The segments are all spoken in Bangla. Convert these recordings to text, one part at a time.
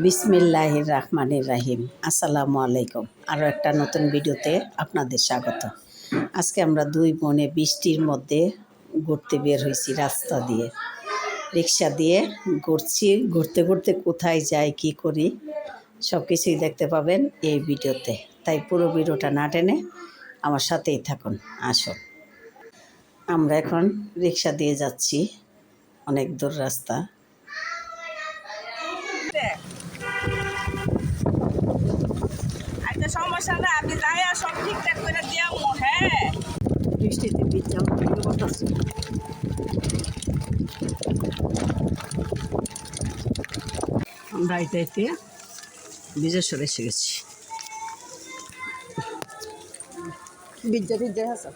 বিসমিল্লাহ রহমানির রাহিম আসসালামু আলাইকুম। আরও একটা নতুন ভিডিওতে আপনাদের স্বাগত। আজকে আমরা দুই বোনে বৃষ্টির মধ্যে ঘুরতে বের হয়েছি রাস্তা দিয়ে। রিক্সা দিয়ে ঘুরছি। ঘুরতে ঘুরতে কোথায় যাই, কি করি সব কিছুই দেখতে পাবেন এই ভিডিওতে। তাই পুরো ভিডিওটা না টেনে আমার সাথেই থাকুন, আসুন। আমরা এখন রিক্সা দিয়ে যাচ্ছি। অনেক দূর রাস্তা একটা সমস্যা না আমি যাই আর সব ঠিকঠাক করে দিয়ামো হ্যাঁ? বৃষ্টিতে ভিজা আমরা আইতে আইতে বিজেশ্বর এসে গেছি। বিদ্যা বিদ্যা আছে?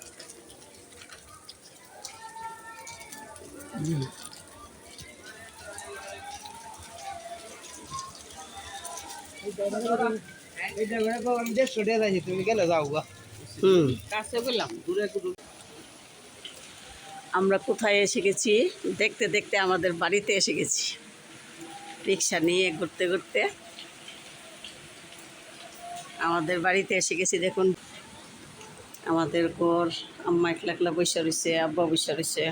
এটা তো আমি দেড়শো টাকা যাচ্ছি তুমি গেলে যাও গা? হুম। কাছে বললাম দূরে একটু আমরা কোথায় এসে গেছি? দেখতে দেখতে আমাদের বাড়িতে এসে গেছি। রিক্সা নিয়ে ঘুরতে ঘুরতে। আমাদের বাড়িতে এসে গেছি দেখুন। আমাদের ঘর আম্মা একলা একলা বৈশা রয়েছে আব্বা বৈশা রয়েছে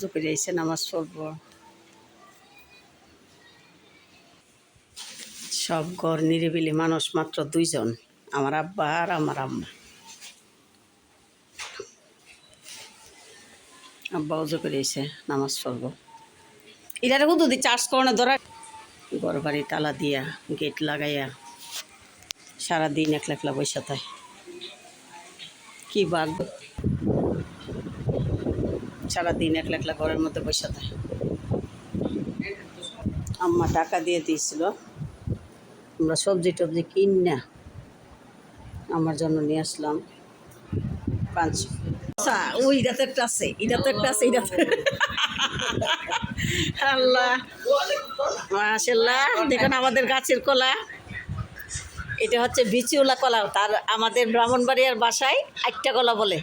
চোখে আইসে নামাজ পড়ব। সব ঘর নিরিবিলি, মানুষ মাত্র দুইজন, আমার আব্বা আর আমার আম্মা। আব্বা উজু করে নামাজ পড়ব। এটারে কত দি চার্জ করো না ধরা। ঘর বাড়ি তালা দিয়া, গেট লাগাইয়া, সারাদিন একলা একলা বৈশা থাকে কি বাঘ সারাদিন একলা একলা ঘরের মধ্যে বৈশা থাকে আম্মা টাকা দিয়ে দিয়েছিল। আমরা সবজি টবজি কিন না। আমার জন্য নিয়ে আসলাম পাঁচ একটা আছে একটা আছে আল্লাহ দেখুন আমাদের গাছের কলা। এটা হচ্ছে কলা, তার আমাদের বাসায় কলা বলে।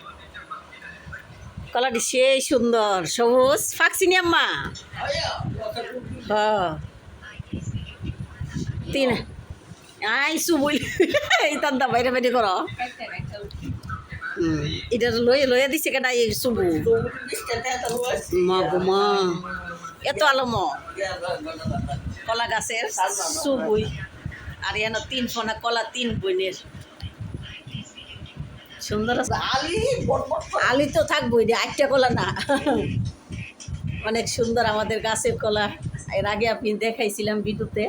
কলাটি সেই সুন্দর, সবুজ। ফাঁকছিনি আম্মা? হ। তিন আই সুবুই এই তান্দা বাইরে বাইরে করো। এটা লয়ে লয়ে দিছে কেনা এই সুবু? মা মা। এত আলো ম কলা গাছের সুবুই। আর এন তিন ফোনা কলা, তিন বইনের। সুন্দর আলি তো থাকবোই রে, আটটা কলা না। অনেক সুন্দর আমাদের গাছের কলা। এর আগে আপনি দেখাইছিলাম ভিডিওতে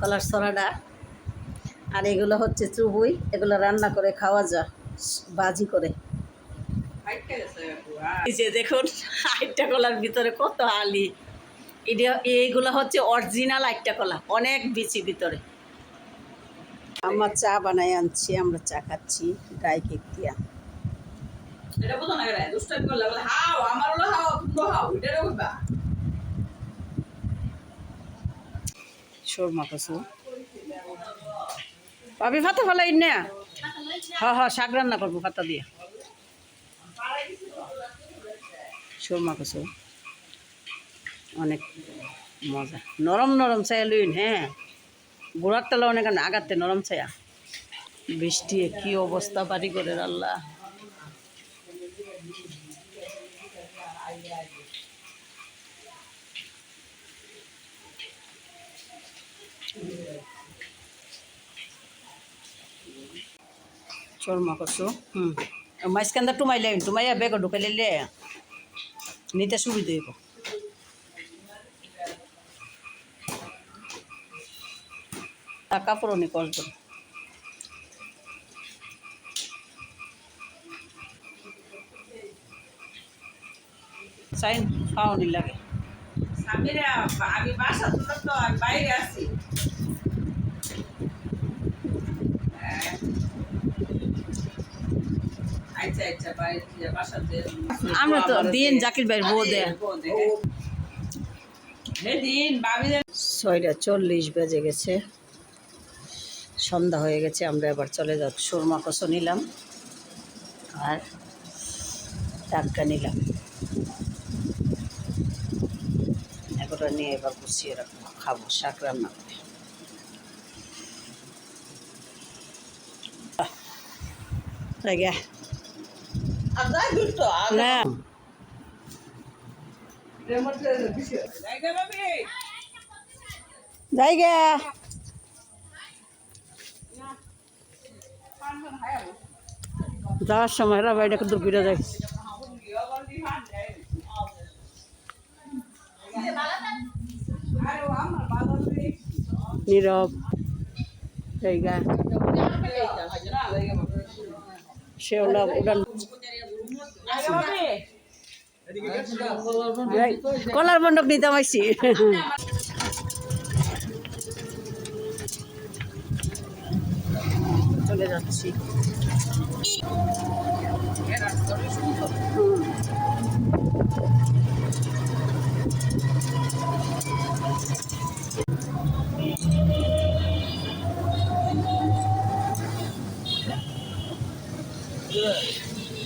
কলার ছড়াটা আর এগুলো হচ্ছে চুবুই এগুলো রান্না করে খাওয়া যায় বাজি করে। এই যে দেখুন আটটা কলার ভিতরে কত আলি। এটা এইগুলো হচ্ছে অরিজিনাল আটটা কলা অনেক বিচি ভিতরে। আমার চা বানাই আনছি আমরা চা খাচ্ছি ড্রাই কেক দিয়া। এটা বুঝো না গেলে দুষ্টামি করলে বলে হাও আমার হলো হাও তুমি হাও এটা বলবা শোরমা কচু পাবি ভাতা ফেলাই না। হ্যাঁ হ্যাঁ শাক রান্না করব ভাতা দিয়ে। শোরমা কচু অনেক মজা। নরম নরম ছায়া লইন হ্যাঁ গোড়ার তলা অনেক আগাতে নরম ছায়া। বৃষ্টি কি অবস্থা বাড়ি করে আল্লাহ। চর্মা করছ? হুম। মাঝখানটা টুমাইলে টুমাইয়া বেগর ঢুকাইলে নিতে সুবিধা হইব। কাপড় নি করতো চাইন খাওয়ানি লাগে। সামিরা আমি বাসা তো তো আমি বাইরে আছি আচ্ছা আচ্ছা বাইরে থেকে বাসাতে আমরা তো দিন জাকির ভাইয়ের বউ দেয়। ছয়টা চল্লিশ বেজে গেছে। সন্ধ্যা হয়ে গেছে আমরা এবার চলে যাব সুরমা কষো নিলাম আর টাটকা নিলাম। করে নিয়ে এবার গুছিয়ে রাখব খাব শাক রান্না করে। আর না। পাবি জায়গা। যাওয়ার সময় রা বাইরে দূর ঘুরে যায়। নীরব জায়গা। শেওলা উড়ান কলার মণ্ডপ নিতে পারছি চলে যাচ্ছি হুম।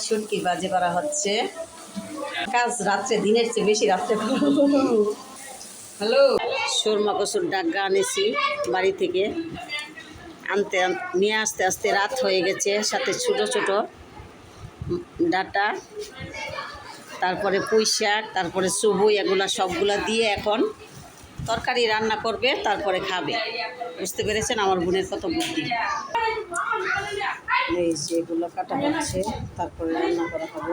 শুটকি বাজে করা হচ্ছে? কাজ রাত্রে, দিনের চেয়ে বেশি রাত্রে হ্যালো? সুরমা কচুর ডাগা আনেছি বাড়ি থেকে। আনতে আন- নিয়ে আসতে আসতে রাত হয়ে গেছে। সাথে ছোট ছোট ডাটা, তারপরে পুঁই শাক, তারপরে সবুই এগুলা সবগুলা দিয়ে এখন তরকারি রান্না করবে, তারপরে খাবে। বুঝতে পেরেছেন? আমার বোনের কত বুদ্ধি। এই যে এগুলো কাটা হচ্ছে তারপরে রান্না করা হবে।